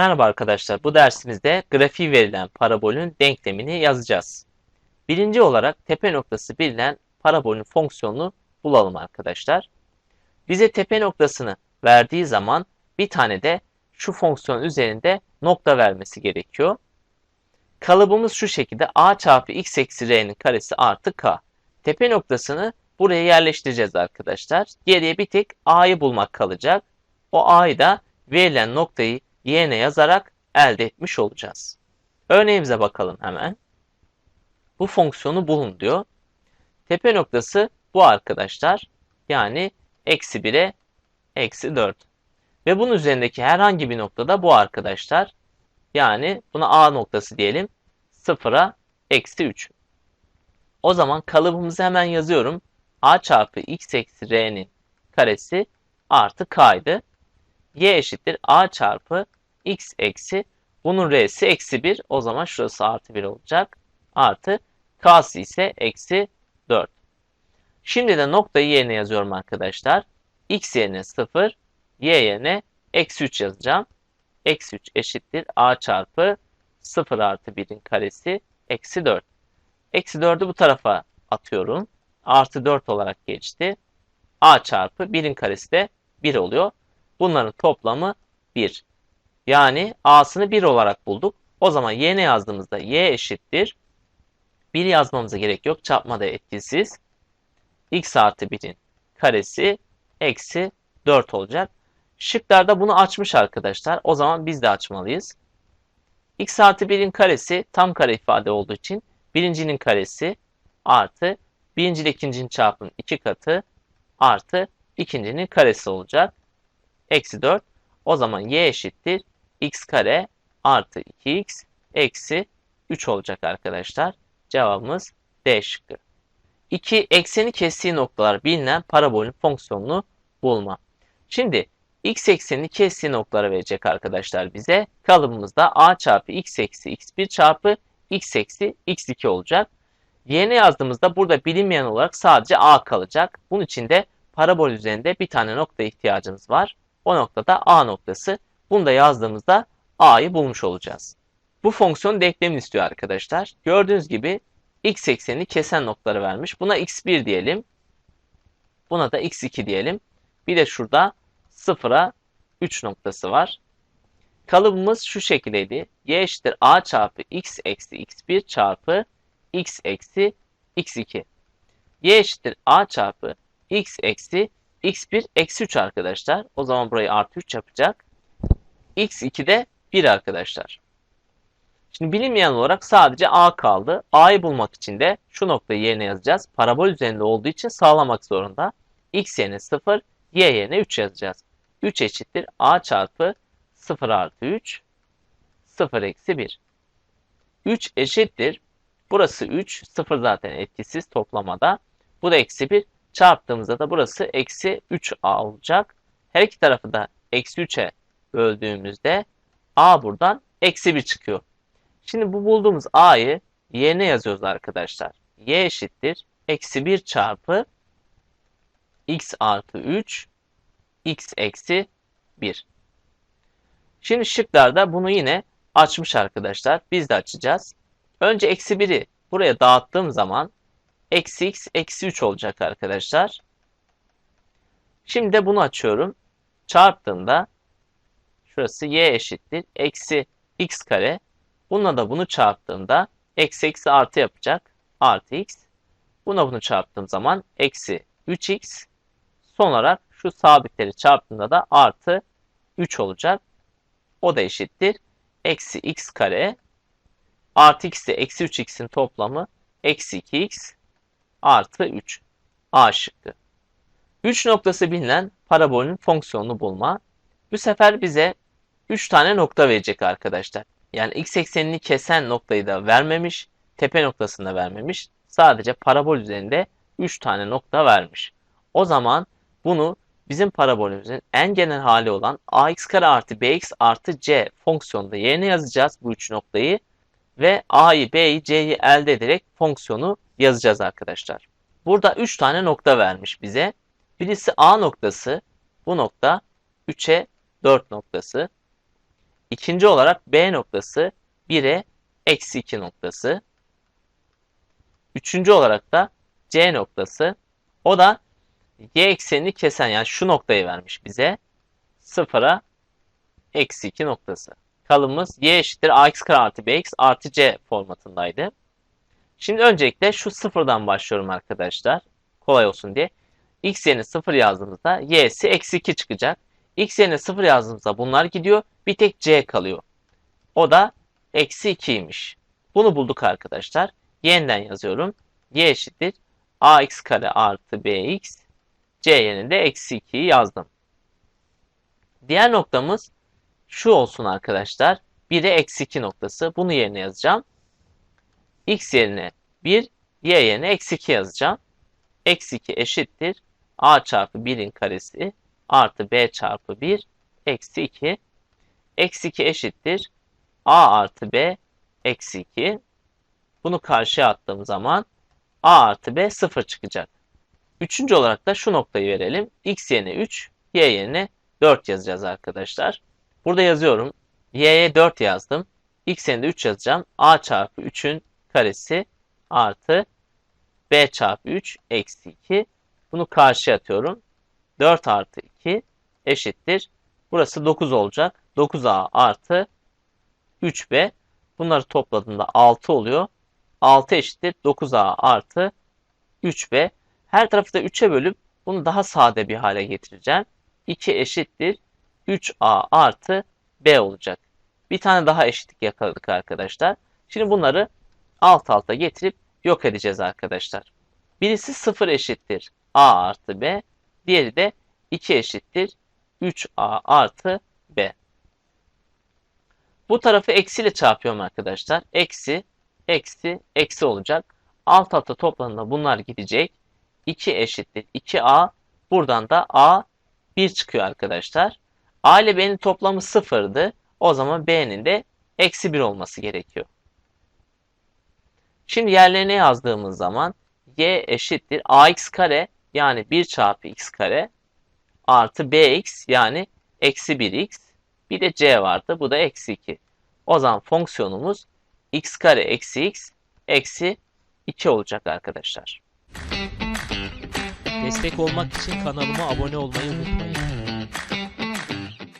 Merhaba arkadaşlar. Bu dersimizde grafiği verilen parabolün denklemini yazacağız. Birinci olarak tepe noktası bilinen parabolün fonksiyonunu bulalım arkadaşlar. Bize tepe noktasını verdiği zaman bir tane de şu fonksiyon üzerinde nokta vermesi gerekiyor. Kalıbımız şu şekilde a çarpı x eksi r'nin karesi artı k. Tepe noktasını buraya yerleştireceğiz arkadaşlar. Geriye bir tek a'yı bulmak kalacak. O a'yı da verilen noktayı y'ne yazarak elde etmiş olacağız. Örneğimize bakalım hemen. Bu fonksiyonu bulun diyor. Tepe noktası bu arkadaşlar. Yani eksi 1'e eksi 4. Ve bunun üzerindeki herhangi bir noktada bu arkadaşlar. Yani buna A noktası diyelim. 0'a eksi 3. O zaman kalıbımızı hemen yazıyorum. A çarpı x eksi r'nin karesi artı k'ydı. Y eşittir A çarpı x eksi bunun r'si eksi 1. O zaman şurası artı 1 olacak. Artı k'sı ise eksi 4. Şimdi de noktayı yerine yazıyorum arkadaşlar. x yerine 0, y yerine eksi 3 yazacağım. Eksi 3 eşittir a çarpı 0 artı 1'in karesi eksi 4. Eksi 4'ü bu tarafa atıyorum. Artı 4 olarak geçti. a çarpı 1'in karesi de 1 oluyor. Bunların toplamı 1. Yani a'sını 1 olarak bulduk. O zaman y'ne yazdığımızda y eşittir. 1 yazmamıza gerek yok. Çarpma da etkisiz. x artı 1'in karesi eksi 4 olacak. Şıklarda bunu açmış arkadaşlar. O zaman biz de açmalıyız. x artı 1'in karesi tam kare ifade olduğu için birincinin karesi artı birinci ile ikincinin çarpımının iki katı artı ikincinin karesi olacak. Eksi 4. O zaman y eşittir x kare artı 2x eksi 3 olacak arkadaşlar. Cevabımız D şıkkı. 2. Ekseni kestiği noktalar bilinen parabolün fonksiyonunu bulma. Şimdi x eksenini kestiği noktaları verecek arkadaşlar bize. Kalıbımızda a çarpı x eksi x1 çarpı x eksi x2 olacak. Y'ne yazdığımızda burada bilinmeyen olarak sadece a kalacak. Bunun için de parabol üzerinde bir tane nokta ihtiyacımız var. O noktada a noktası. Bunu da yazdığımızda a'yı bulmuş olacağız. Bu fonksiyon denklemini istiyor arkadaşlar. Gördüğünüz gibi x eksenini kesen noktaları vermiş. Buna x1 diyelim. Buna da x2 diyelim. Bir de şurada 0'a 3 noktası var. Kalıbımız şu şekildeydi. y eşittir a çarpı x eksi x1 çarpı x eksi x2. y eşittir a çarpı x eksi x1 eksi 3 arkadaşlar. O zaman burayı artı 3 yapacak. x2 de 1 arkadaşlar. Şimdi bilinmeyen olarak sadece a kaldı. a'yı bulmak için de şu noktayı yerine yazacağız. Parabol üzerinde olduğu için sağlamak zorunda. x yerine 0, y yerine 3 yazacağız. 3 eşittir a çarpı 0 artı 3, 0 eksi 1. 3 eşittir. Burası 3, 0 zaten etkisiz toplamada. Bu da eksi 1. Çarptığımızda da burası eksi 3a olacak. Her iki tarafı da eksi 3'e böldüğümüzde a buradan eksi 1 çıkıyor. Şimdi bu bulduğumuz a'yı yerine yazıyoruz arkadaşlar. y eşittir. Eksi 1 çarpı x artı 3 x eksi 1. Şimdi şıklarda bunu yine açmış arkadaşlar. Biz de açacağız. Önce eksi 1'i buraya dağıttığım zaman eksi x eksi 3 olacak arkadaşlar. Şimdi de bunu açıyorum. Çarptığımda şurası y eşittir. Eksi x kare. Bununla da bunu çarptığımda eksi eksi artı yapacak. Artı x. Buna bunu çarptığım zaman eksi 3x. Son olarak şu sabitleri çarptığında da artı 3 olacak. O da eşittir. Eksi x kare artı x ile eksi 3x'in toplamı eksi 2x artı 3. A şıkkı. 3 noktası bilinen parabolün fonksiyonunu bulma. Bu sefer bize 3 tane nokta verecek arkadaşlar. Yani x eksenini kesen noktayı da vermemiş, tepe noktasını da vermemiş. Sadece parabol üzerinde 3 tane nokta vermiş. O zaman bunu bizim parabolümüzün en genel hali olan ax kare artı bx artı c fonksiyonunda yerine yazacağız bu üç noktayı ve a'yı b'yi c'yi elde ederek fonksiyonu yazacağız arkadaşlar. Burada 3 tane nokta vermiş bize. Birisi a noktası bu nokta 3'e 4 noktası. İkinci olarak B noktası 1'e eksi 2 noktası. Üçüncü olarak da C noktası. O da y eksenini kesen yani şu noktayı vermiş bize. 0'a eksi 2 noktası. Kalımız y eşittir ax kare artı bx artı c formatındaydı. Şimdi öncelikle şu sıfırdan başlıyorum arkadaşlar. Kolay olsun diye. x yerine 0 yazdığımızda y'si eksi 2 çıkacak. x yerine 0 yazdığımızda bunlar gidiyor. Bir tek c kalıyor. O da eksi 2'ymiş. Bunu bulduk arkadaşlar. Yeniden yazıyorum. y eşittir ax kare artı bx c yerine de eksi 2'yi yazdım. Diğer noktamız şu olsun arkadaşlar. 1'e eksi 2 noktası. Bunu yerine yazacağım. x yerine 1, y yerine eksi 2 yazacağım. Eksi 2 eşittir. a çarpı 1'in karesi artı b çarpı 1 eksi 2. Eksi 2 eşittir. a artı b eksi 2. Bunu karşıya attığım zaman a artı b 0 çıkacak. Üçüncü olarak da şu noktayı verelim. x yerine 3, y yerine 4 yazacağız arkadaşlar. Burada yazıyorum. y'ye 4 yazdım. x yerine de 3 yazacağım. a çarpı 3'ün karesi artı b çarpı 3 eksi 2. Bunu karşıya atıyorum. 4 artı 2 eşittir. Burası 9 olacak. 9a artı 3b. Bunları topladığımda 6 oluyor. 6 eşittir 9a artı 3b. Her tarafı da 3'e bölüp bunu daha sade bir hale getireceğim. 2 eşittir 3a artı b olacak. Bir tane daha eşitlik yakaladık arkadaşlar. Şimdi bunları alt alta getirip yok edeceğiz arkadaşlar. Birisi 0 eşittir a artı b. Diğeri de 2 eşittir 3a artı b. Bu tarafı eksiyle çarpıyorum arkadaşlar. Eksi, eksi, eksi olacak. Alt alta toplamında bunlar gidecek. 2 eşittir 2a. Buradan da a 1 çıkıyor arkadaşlar. A ile B'nin toplamı 0'dı. O zaman B'nin de eksi 1 olması gerekiyor. Şimdi yerlerine yazdığımız zaman y eşittir ax kare yani 1 çarpı x kare artı bx yani eksi 1x bir de c vardı. Bu da eksi 2. O zaman fonksiyonumuz x kare eksi x eksi 2 olacak arkadaşlar. Destek olmak için kanalıma abone olmayı unutmayın.